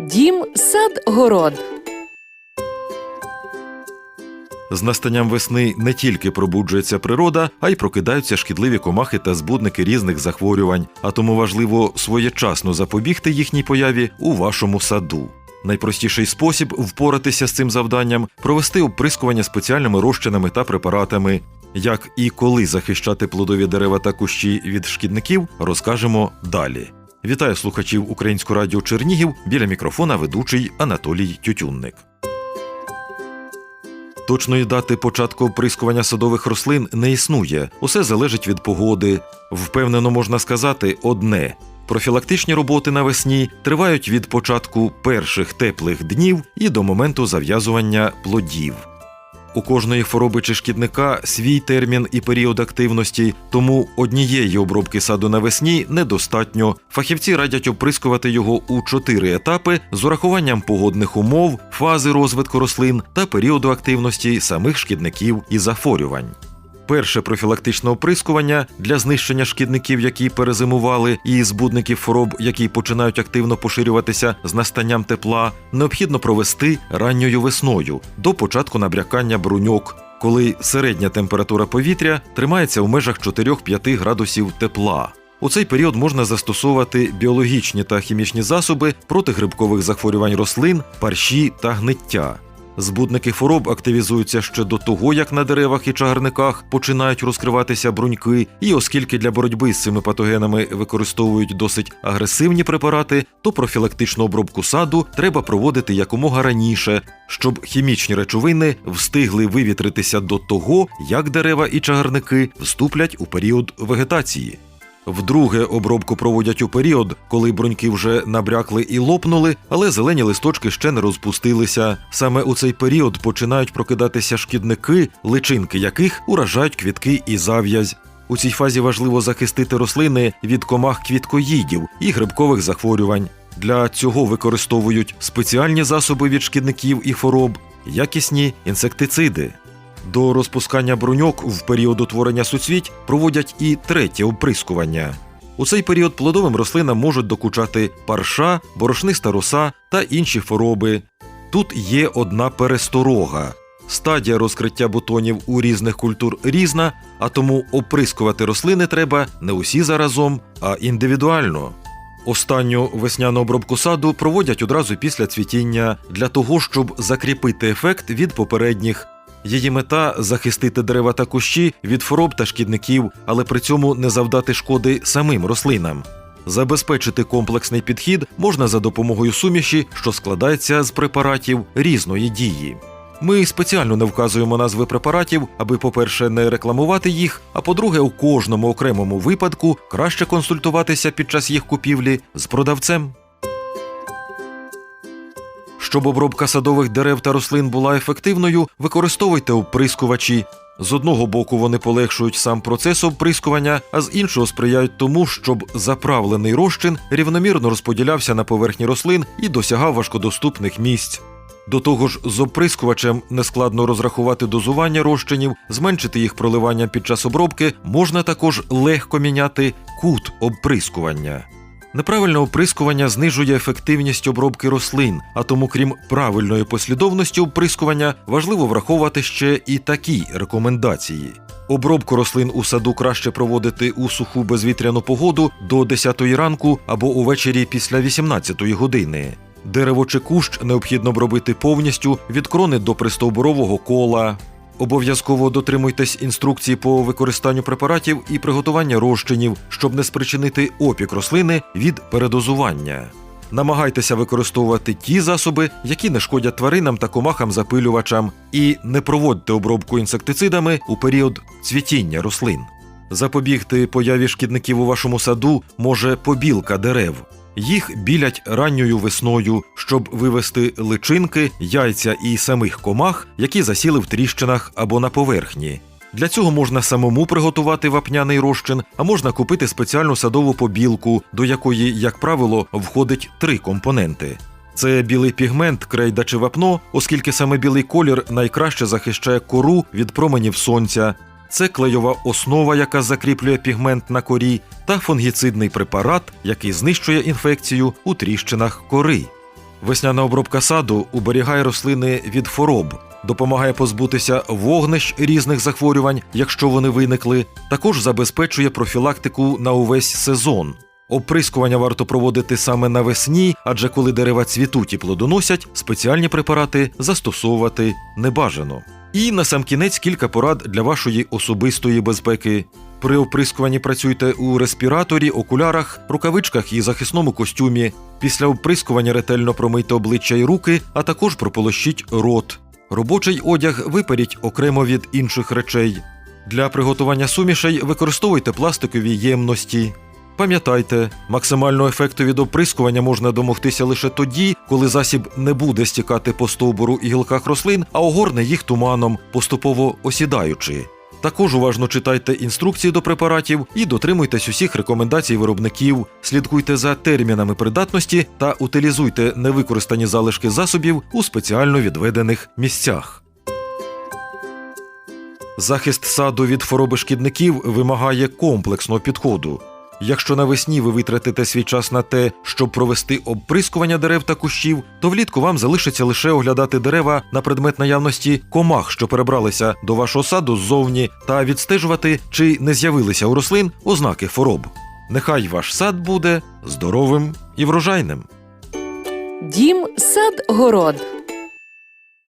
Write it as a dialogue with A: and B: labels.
A: Дім, сад, город.
B: З настанням весни не тільки пробуджується природа, а й прокидаються шкідливі комахи та збудники різних захворювань, а тому важливо своєчасно запобігти їхній появі у вашому саду. Найпростіший спосіб впоратися з цим завданням провести оприскування спеціальними розчинами та препаратами. Як і коли захищати плодові дерева та кущі від шкідників, розкажемо далі. Вітаю слухачів Українського радіо Чернігів біля мікрофона ведучий Анатолій Тютюнник. Точної дати початку оприскування садових рослин не існує. Усе залежить від погоди. Впевнено можна сказати одне: профілактичні роботи навесні тривають від початку перших теплих днів і до моменту зав'язування плодів. У кожної хвороби чи шкідника свій термін і період активності, тому однієї обробки саду навесні недостатньо. Фахівці радять оприскувати його у чотири етапи з урахуванням погодних умов, фази розвитку рослин та періоду активності самих шкідників і захворювань. Перше профілактичне оприскування для знищення шкідників, які перезимували, і збудників хвороб, які починають активно поширюватися з настанням тепла, необхідно провести ранньою весною до початку набрякання бруньок, коли середня температура повітря тримається у межах 4-5 градусів тепла. У цей період можна застосовувати біологічні та хімічні засоби проти грибкових захворювань рослин, парші та гниття. Збудники хвороб активізуються ще до того, як на деревах і чагарниках починають розкриватися бруньки, і оскільки для боротьби з цими патогенами використовують досить агресивні препарати, то профілактичну обробку саду треба проводити якомога раніше, щоб хімічні речовини встигли вивітритися до того, як дерева і чагарники вступлять у період вегетації. Вдруге обробку проводять у період, коли бруньки вже набрякли і лопнули, але зелені листочки ще не розпустилися. Саме у цей період починають прокидатися шкідники, личинки яких уражають квітки і зав'язь. У цій фазі важливо захистити рослини від комах квіткоїдів і грибкових захворювань. Для цього використовують спеціальні засоби від шкідників і хвороб, якісні інсектициди. До розпускання бруньок в період утворення суцвіть проводять і третє оприскування. У цей період плодовим рослинам можуть докучати парша, борошниста роса та інші хвороби. Тут є одна пересторога. Стадія розкриття бутонів у різних культур різна, а тому оприскувати рослини треба не усі заразом, а індивідуально. Останню весняну обробку саду проводять одразу після цвітіння для того, щоб закріпити ефект від попередніх. Її мета захистити дерева та кущі від хвороб та шкідників, але при цьому не завдати шкоди самим рослинам. Забезпечити комплексний підхід можна за допомогою суміші, що складається з препаратів різної дії. Ми спеціально не вказуємо назви препаратів, аби, по-перше, не рекламувати їх, а по-друге, у кожному окремому випадку краще консультуватися під час їх купівлі з продавцем. Щоб обробка садових дерев та рослин була ефективною, використовуйте оприскувачі. З одного боку вони полегшують сам процес оприскування, а з іншого сприяють тому, щоб заправлений розчин рівномірно розподілявся на поверхні рослин і досягав важкодоступних місць. До того ж, з оприскувачем нескладно розрахувати дозування розчинів, зменшити їх проливання під час обробки, можна також легко міняти кут обприскування. Неправильне оприскування знижує ефективність обробки рослин, а тому, крім правильної послідовності оприскування, важливо враховувати ще і такі рекомендації. Обробку рослин у саду краще проводити у суху безвітряну погоду до 10 ранку або увечері після 18 години. Дерево чи кущ необхідно обробити повністю від крони до пристовбурового кола. Обов'язково дотримуйтесь інструкцій по використанню препаратів і приготування розчинів, щоб не спричинити опік рослини від передозування. Намагайтеся використовувати ті засоби, які не шкодять тваринам та комахам-запилювачам, і не проводьте обробку інсектицидами у період цвітіння рослин. Запобігти появі шкідників у вашому саду може побілка дерев. Їх білять ранньою весною, щоб вивести личинки, яйця і самих комах, які засіли в тріщинах або на поверхні. Для цього можна самому приготувати вапняний розчин, а можна купити спеціальну садову побілку, до якої, як правило, входить три компоненти. Це білий пігмент, крейда чи вапно, оскільки саме білий колір найкраще захищає кору від променів сонця. Це клейова основа, яка закріплює пігмент на корі, та фунгіцидний препарат, який знищує інфекцію у тріщинах кори. Весняна обробка саду уберігає рослини від хвороб, допомагає позбутися вогнищ різних захворювань, якщо вони виникли, також забезпечує профілактику на увесь сезон. Оприскування варто проводити саме навесні, адже коли дерева цвітуть і плодоносять, спеціальні препарати застосовувати не бажано. І на сам кінець кілька порад для вашої особистої безпеки. При оприскуванні працюйте у респіраторі, окулярах, рукавичках і захисному костюмі. Після оприскування ретельно промийте обличчя і руки, а також прополощіть рот. Робочий одяг виперіть окремо від інших речей. Для приготування сумішей використовуйте пластикові ємності. Пам'ятайте, максимального ефекту від оприскування можна домогтися лише тоді, коли засіб не буде стікати по стовбуру і гілках рослин, а огорне їх туманом, поступово осідаючи. Також уважно читайте інструкції до препаратів і дотримуйтесь усіх рекомендацій виробників, слідкуйте за термінами придатності та утилізуйте невикористані залишки засобів у спеціально відведених місцях. Захист саду від хвороби шкідників вимагає комплексного підходу. Якщо навесні ви витратите свій час на те, щоб провести обприскування дерев та кущів, то влітку вам залишиться лише оглядати дерева на предмет наявності комах, що перебралися до вашого саду ззовні, та відстежувати, чи не з'явилися у рослин ознаки хвороб. Нехай ваш сад буде здоровим і врожайним.
A: Дім сад город.